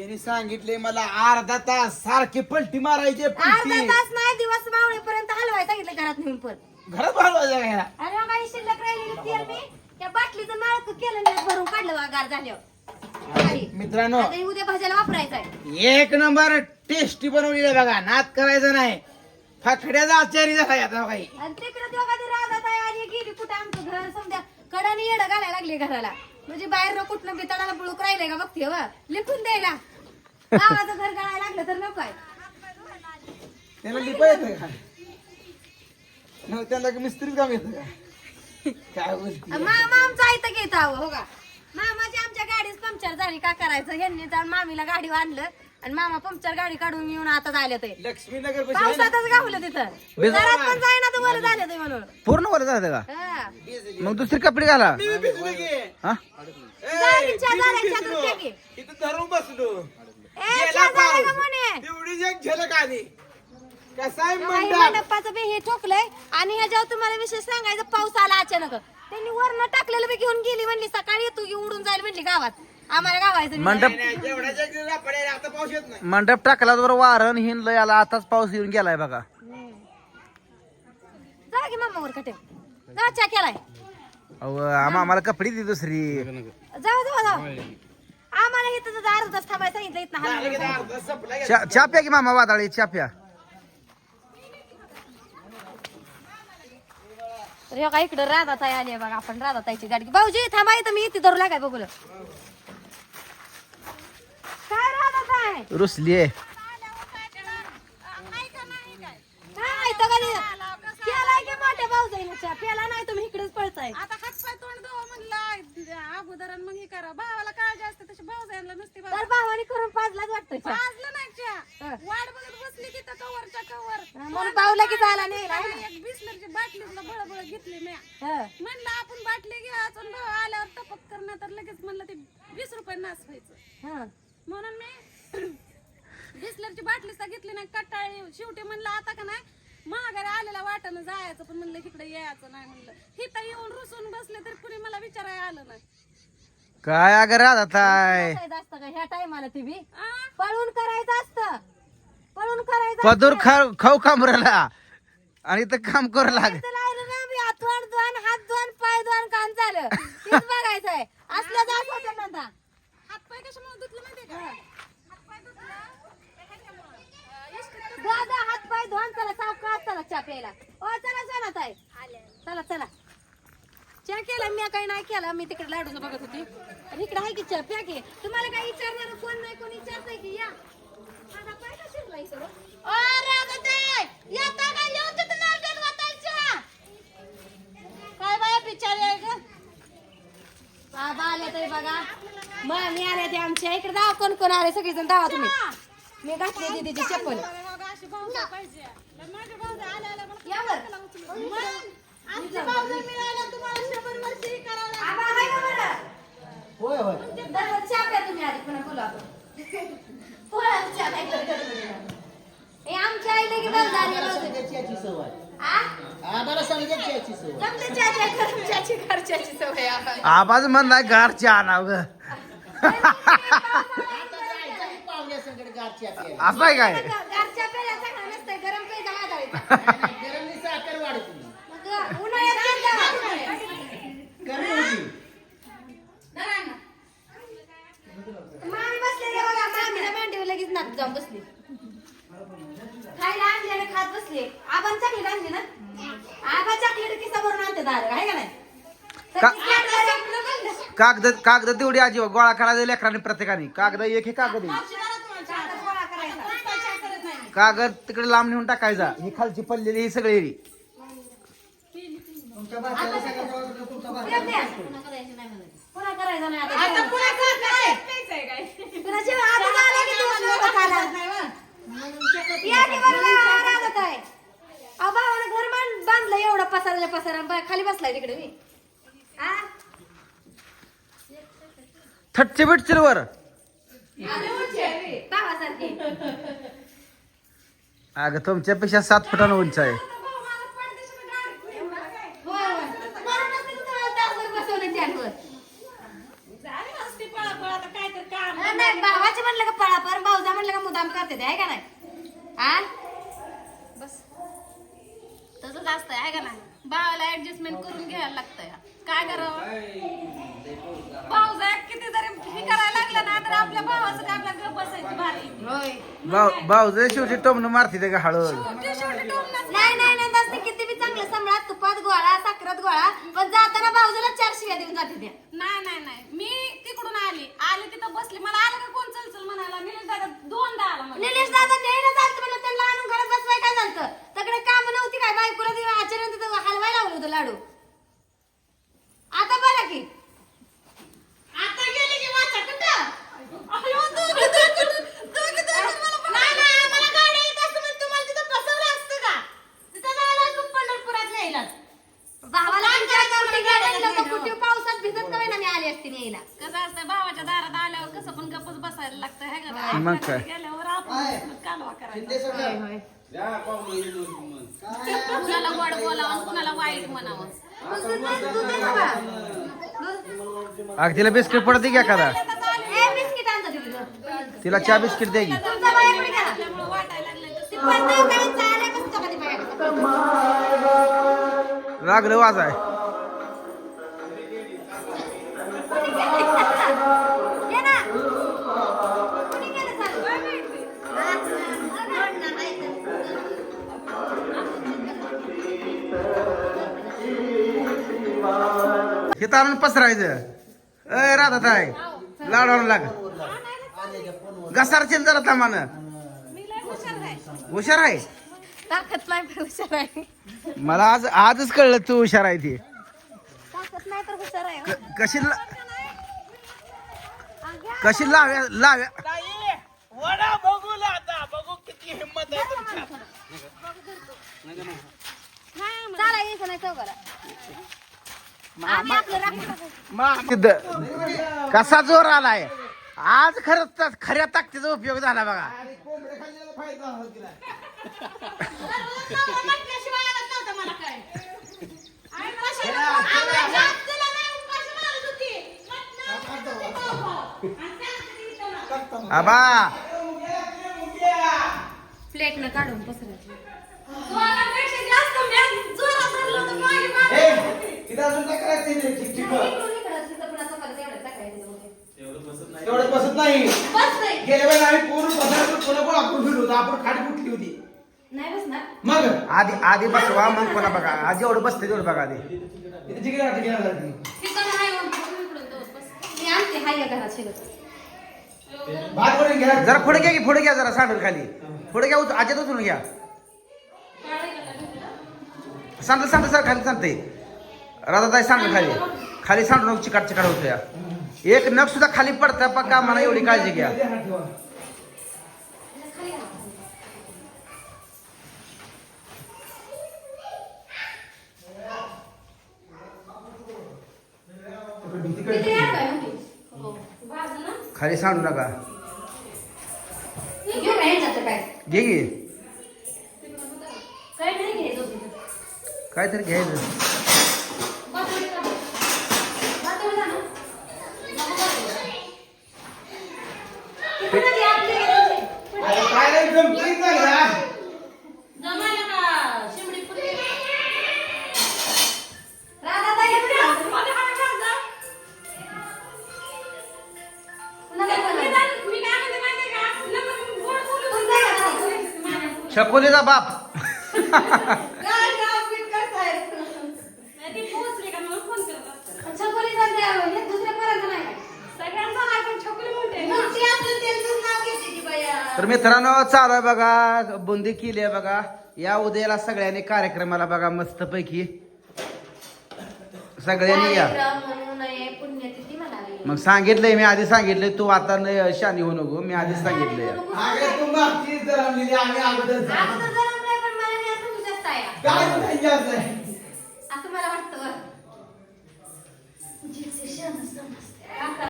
त्यांनी सांगितले मला अर्धा तास सारखे पलटी मारायचे अर्धा पलटी. तास नाही दिवस मावळेपर्यंत हलवाय सांगितलं घरात नेऊन पण. घरात काय अरे मग काही शिल्लक राहिलेली तेल मी त्या बाटलीचं नाळक केलं नाही भरून काढलं बघा गार झाल्यावर. सकाळी. मित्रांनो आता हे उद्या भाज्याला वापरायचं आहे. एक नंबर टेस्टी बनवलेली आहे बघा नाद करायचं नाही. फाकड्याचा आचारी झाला आता काही आणि तिकडे तेव्हा कधी राहत आहे आणि गेली कुठे आमचं घर? समजा कडाने येडं घालायला लागले घराला. म्हणजे बाहेर कुठनं बिताडाला बुळूक राहिले का बघते व लिखून द्यायला गावाचं घर गाळायला लागलं तर नको आहे. त्याला लिपा येतं का? मग त्याला मिस्त्रीच काम येतं का? काय बोलती? मामा आमचा इथं घेत आहो हो का? मामाची आमच्या गाडीच पंक्चर झाली का करायचं? यांनी मामीला गाडी आणलं आणि मामा पंक्चर गाडी काढून येऊन आता झाले ते. लक्ष्मीनगर पाशी पावसातच गावलं तिथं. बेजार. घरात पण जाईना तर वर झालं ते म्हणून. पूर्ण वर जाते का? हा. मग दुसरी कपडे घाला. की. हा? की. इथं धरून बसलो. गेला पाऊस. तेवढीच एक झलक आली मंडपाचं बी हे ठोकलंय. आणि ह्याच्यावर तुम्हाला विशेष सांगायचं पाऊस आला अचानक. त्यांनी वरनं टाकलेलं बी घेऊन गेली म्हणली सकाळी येतो की उडून जाईल म्हणली गावात. आम्हाला गावायचं बी मंडप आता पाऊस येत नाही. मंडप टाकला बरोबर वारण हिंडलं याला आताच पाऊस येऊन गेलाय बघा. नाही. जा की मामा वर कटे जा चहा केलाय. अहो, आम्हा- आम्हाला कपडे दे दुसरी. जाऊ जाऊ जाऊ. आम्हाला इथं जर अर्धा तास थांबायला सांगितलं इथं झालं की हाल ते अर्धा संपला की. चा चा प्या की मामा वादळी चा प्या तर हे का इकडं राधाताई आली बघा आपण राधाताईची गाडी भाऊजी थांबा इथं मी इथे धरू लागाय बघूल काय राधाताई? रुसली आहे काय इथं कधी केलाय की मोठ्या भाऊजाईने चहा प्याला नाही तुम्ही इकडेच पळताय आता हातपाय तोंड धुवा म्हणला अगोदर आणि मग हे करा भावाला काळजी असते तशी भाऊ जायला नसते तर भावाने करून पाजलाच वाटतं चहा पाजलं नाही चहा हं. वाट बघत बसली की त्या कवरच्या कवर. म्हणून की जायला नाही ना एक बिस्लरची बाटलीतलं बळबळ घेतली मी हं. म्हणलं आपण बाटली घ्यायचं आणि भाऊ आल्यावर टपक करणं तर लगेच म्हणलं ते वीस रुपये नास व्हायचं. हं. म्हणून मी बिस्लरची बाटली सुद्धा घेतली नाही कटाळी शेवटी म्हणलं आता का नाही महागारी आलेल्या वाटानं जायचं पण म्हणलं इकडे यायचं नाही म्हणलं. हिथं येऊन रुसून बसले तरी कुणी मला विचारायला आलं नाही. काय अगं राधा ताय करायचं असतं का? ह्या टायमाला ती बी. आ? पळून करायचं असतं. पळून करायचं पदूर खाऊ खाऊ कामराला. आणि तर काम करू लाग असतं राहिलं ना मी हात दोन दोन हात दोन पाय दोन काम झालं तेच बघायचंय असलं जात होतं ना आता. हातपाय कशामुळे धुतलं माहितीये का हातपाय धुतलं ह्याच्यामुळं. अं, इस्त्री दादा हात पाय धुवून चला सावकाश चला चहा प्यायला ओ चला चला ताई चला चला चहा केला मी काही नाही केला मी तिकडे लाडूचं बघत होती आणि इकडे आहे की चहा प्या की? तुम्हाला काही विचारणार? कोण नाही कोणी विचारतंय की? या. माझा पाय का शिरलाय सगळं? ओ, राधाताई, येता का? येऊ तिथं नारळ वाटायचं. काय बाया बिचारी आहे ग? बाबा आले तरी बघा. मामी आले ते आमच्या. इकडे दावा कोण कोण आले? सगळेजण दावा तुम्ही. मी घातली दीदीची चप्पल. मग या बरं. मिळाले तुम्हाला शंभर वर्ष हे होय होय दररोज चहा प्या तुम्ही आधी पुन्हा बोलू आपण पोळ्याला चहा नाही करत कधी कधी. हे आमच्या आईला की बंधारी आ? जमते चहाच्या खर्चाची खर्चाची सवय आम्हाला. आवाज म्हणलाय गार चहा नाव ग असं आहे काय घरच्या नसतंय, गरम. मग उन्हाळ्यात पेजा. मामी बसलेली बघा, मामीला मांडीवर लगेच नाक जाऊन बसली खायला आणली आणि खात बसली आबान चॉकलेट आणली ना आबा चॉकलेट किसा भरून आणते दार आहे का नाही तर का- ती चॉकलेट आपलं खाल्लं. कागद कागद तेवढी आजी गोळा करायचं लेकरांनी प्रत्येकाने कागद एक हे कागद आहे. कागद तिकडे लांब नेऊन टाकायचा ही खालची पडलेली ही सगळी एरी. पुन्हा नाही आता. पुन्हा आता की दिवस या रागत आहे. अहो, भावानं घर बांध- बांधलं एवढं पसरायला पसारा बा- खाली बसलाय तिकडे मी थटचे बिटचे वर. अगं तुमच्यापेक्षा सात फुटानं उंच आहे होय, होय. म्हणूनच मी तुम्हाला तासभर बसवलं त्यावर. झाली असते पळा पळा आता काय तर काम हा, नाही, भावाची म्हणलं का गोळा पण भाऊजा म्हणलं का मुदाम करते ते आहे का नाही आ बस असतंय आहे का नाही? भावाला ऍडजस्टमेंट करून घ्यायला लागतंय. काय करावं? भाऊ साहेब किती जरी हे करायला लागलं ना तर आपल्या भावाचं काय आपल्या गप बसायची भारी. होय. भाऊ भाऊ जर शेवटी टोमणं मारते ते का हळद? शेवटी शेवटी टोमणंच नाही नाही नाही किती बी चांगलं सांभाळा तुपात गोळा साखरात गोळा पण जाताना भाऊजाला चार शिव्या देऊन जाते त्या नाही नाही नाही. मी तिकडून आली. आली तिथं बसली. मला आलं का कोण चल चल म्हणाला मी दादा दोनदा आला मला निलेश दादा न्यायला चालतं म्हणलं त्यांना आणून घरात बसवाय काय झालं तकडे काम नव्हती काय बायकोला ते आचार्य तिथं हलवायला लावलं होतं लाडू आता बघा की आता गेले की वाचा कुठं अयो, दोघी, दोघी, दोघी, दोघी मला पण- नाही, नाही, आम्हाला गाड्या येत असतं म्हणून तुम्हाला तिथं बसवलं असतं का? तिथं जायला तू पंढरपुरात न्यायला. भावाला नव्हत्या. कुठे पावसात भिजत का होईना मी आली असते न्यायला कसं असतं भावाच्या दारात आल्यावर कसं पण गप्पच बसायला लागतं है का? मग काय? गेल्यावर आपण कालवा करायचा शिंदे कुणाला गोड बोलावं आणि कुणाला वाईट म्हणावं तू दे ना बा. अग तिला बिस्किट पडते का एखादा ए, बिस्किट आणतो तिकडं. तिला चहा बिस्किट दे की बाया? लागलं वाजाय हे तारून पसरायचं. अय राधा ताय लाडवाला लाग. घसारचे जरा थांबानं मी लय हुशार आहे. हुशार आहे ताकद नाही पण हुशार आहे. मला आज आजच कळलं तू हुशार आहे ती. ताकद नाही तर हुशार आहे. क- कशी ला- कशी लाव्या लाव्या वडा बघू ला आता. बघू किती हिंमत आहे तुमच्यात. चाला यायचं नाही चौकाला आम्ही आपलं राखून तिथं कसा जोर आलाय? आज खरंच खऱ्या ताकदीचा उपयोग झाला बघा. आबा. प्लेट न काढून पसरायची जोरापेक्षा जास्त मी जोरात धरलं तर मागे मागे. ए, तिथं अजून काय करायचं नाही, ठीक ठीक तेवढं बसत नाही गेल्या वेळेला आम्ही पूर्ण बसायचो पुन्हा पण आपण फिरलो होतो आपण खाली कुठली होती नाही बसणार मग आधी बसवा मग कोणा बघा. आधी एवढं बसते तेवढं बघा आधी. इकडून. मी आणते हाय घरात जरा पुढे घ्या की पुढे घ्या जरा सांडल खाली. पुढे घ्या उत- आज्यात उचलून घ्या. सांडल सांडल सर खाली सांगते राधाताई सांडल खाली. खाली सांडून चिकाट चिकाट होतो या एक नख सुद्धा खाली पडता पक्का मला एवढी काळजी घ्या मध्ये हात ठेवा. भीती कळते. किती याड काय म्हणते? खाली सांडू नका. घे घे. काहीतरी घ्यायचं. ती बाया. तर मित्रांनो चालू आहे बघा. बुंदी केली आहे बघा. या उद्याला सगळ्यांनी कार्यक्रमाला बघा मस्त पैकी सगळ्यांनी या कार्यक्रम पुण्यतिथी म्हणावी. मग सांगितलंय मी आधी सांगितलंय तू आता न- शानी होऊ नको मी आधीच सांगितलंय अगं तू मागचीच जन्मलेली, आम्ही अगोदर अगोदर जन्मलाय, पण मला नाही असं तुझ्यात आहे. काय आहे